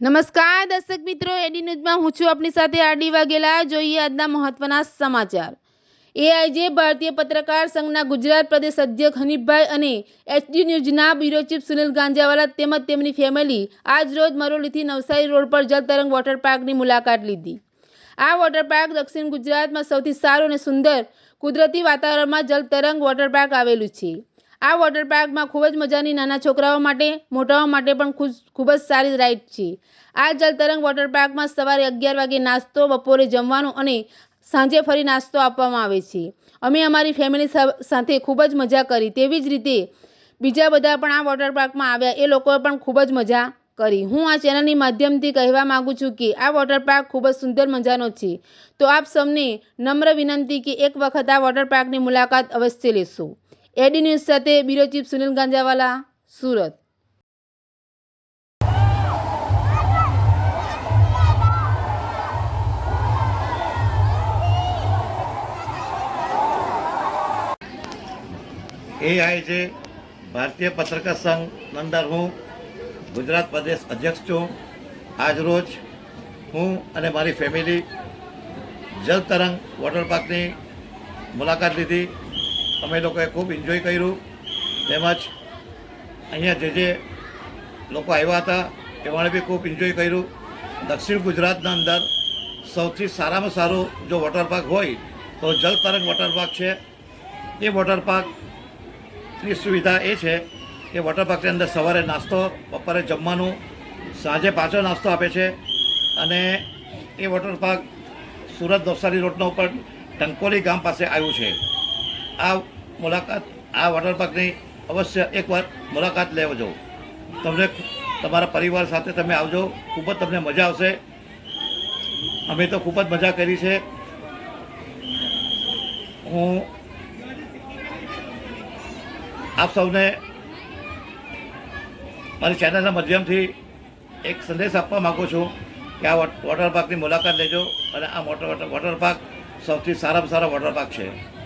નમસ્કાર, દર્શક મિત્રો, એડી ન્યૂઝમાં હું છું આપની સાથે આરડી વાઘેલા. જોઈએ આજના મહત્વના સમાચાર. એઆઈજે ભારતીય પત્રકાર સંઘના ગુજરાત પ્રદેશ અધ્યક્ષ હનીફભાઈ અને એચડી ન્યૂઝના બ્યુરો ચીફ સુનિલ ગાંજાવાલા તેમજ તેમની ફેમિલી આજ રોજ મરોલીથી નવસારી રોડ પર જલતરંગ વોટર પાર્કની મુલાકાત લીધી. આ વોટર પાર્ક દક્ષિણ ગુજરાતમાં સૌથી સારું અને સુંદર કુદરતી વાતાવરણમાં જલતરંગ વોટર પાર્ક આવેલું છે. આ વોટર પાર્કમાં ખૂબ જ મજાની નાના છોકરાઓ માટે, મોટાઓ માટે પણ ખૂબ જ સારી રાઇડ છે. આ જલતરંગ વોટર પાર્કમાં સવારે અગિયાર વાગે નાસ્તો, બપોરે જમવાનું અને સાંજે ફરી નાસ્તો આપવામાં આવે છે. અમે અમારી ફેમિલી સાથે ખૂબ જ મજા કરી. તેવી જ રીતે બીજા બધા પણ આ વોટર પાર્કમાં આવ્યા. એ લોકોએ પણ ખૂબ જ મજા કરી. હું આ ચેનલની માધ્યમથી કહેવા માગું છું કે આ વોટર પાર્ક ખૂબ જ સુંદર મજાનો છે. તો આપ સૌને નમ્ર વિનંતી કે એક વખત આ વોટર પાર્કની મુલાકાત અવશ્ય લેશો. એડી ન્યૂઝ સાથે bureau chief Sunil Ganjawala, Surat. AIJ Bharatiya Patrakar Sangh અંદર હું, ગુજરાત પ્રદેશ અધ્યક્ષ છું. આજરોજ હું અને મારી ફેમિલી જલ તરંગ વોટર પાર્કની મુલાકાત લીધી. અમે લોકોએ ખૂબ એન્જોય કર્યું. તેમજ અહીંયા જે જે લોકો આવ્યા હતા એમણે બી ખૂબ એન્જોય કર્યું. દક્ષિણ ગુજરાતના અંદર સૌથી સારામાં સારું જો વોટર પાર્ક હોય, તો જલ તરંગ વોટર પાર્ક છે. એ વોટર પાર્ક સુવિધા એ છે કે વોટર પાર્કની અંદર સવારે નાસ્તો, બપોરે જમવાનું, સાંજે પાછો નાસ્તો આપે છે. અને એ વોટર પાર્ક સુરત નવસારી રોડનો ઉપર ટંકોલી ગામ પાસે આવ્યું છે. આ મુલાકાત, આ વોટર પાર્કની અવશ્ય એકવાર મુલાકાત લેવજો. તમને તમારા પરિવાર સાથે તમે આવજો. ખૂબ જ તમને મજા આવશે. અમે તો ખૂબ જ મજા કરી છે. હું આપ સૌને મારી ચેનલના માધ્યમથી એક સંદેશ આપવા માગું છું કે આ વોટ- વોટર પાર્કની મુલાકાત લેજો અને આ મોટર વોટર પાર્ક સૌથી સારામાં સારા વોટર પાર્ક છે.